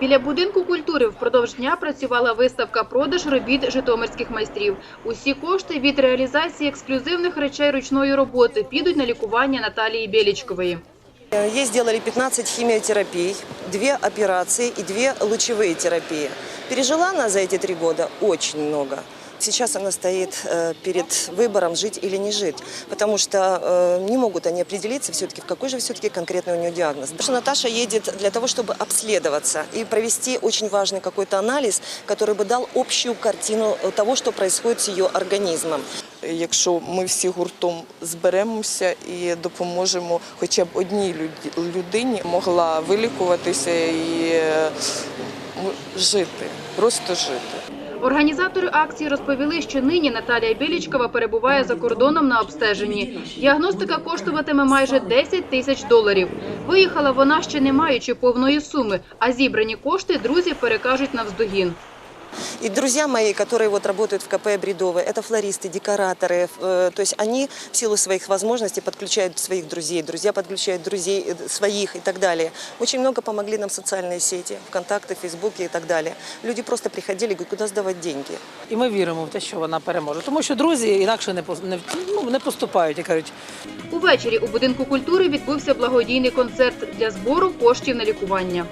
Біля будинку культури впродовж дня працювала виставка продаж робіт житомирських майстрів. Усі кошти від реалізації ексклюзивних речей ручної роботи підуть на лікування Наталії Белічкової. Ей сделали 15 химиотерапий, 2 операции и 2 лучевые терапии. Пережила она за эти три года очень много. Сейчас она стоит э, перед выбором, жить или не жить, потому что э, не могут они определиться все-таки, в какой же все-таки конкретный у нее диагноз. Потому что Наташа едет для того, чтобы обследоваться и провести очень важный какой-то анализ, который бы дал общую картину того, что происходит с ее организмом. Якщо ми всі гуртом зберемося і допоможемо хоча б одній люд- людині, могла вилікуватися і е, ну, жити, просто жити. Організатори акції розповіли, що нині Наталія Білічкова перебуває за кордоном на обстеженні. Діагностика коштуватиме майже 10 тисяч доларів. Виїхала вона ще не маючи повної суми, а зібрані кошти друзі перекажуть навздогін. И друзья мои, которые вот работают в КП Бредовой, это флористы, декораторы, э, то есть они в силу своих возможностей подключают своих друзей, друзья подключают друзей э, своих и так далее. Очень много помогли нам социальные сети, ВКонтакте, Фейсбуке и так далее. Люди просто приходили и говорят, куда сдавать деньги? І ми віримо в те, що вона переможе. Тому що друзі інакше не пос- не, ну, не поступають і кажуть, Увечері у будинку культури відбувся благодійний концерт для збору коштів на лікування.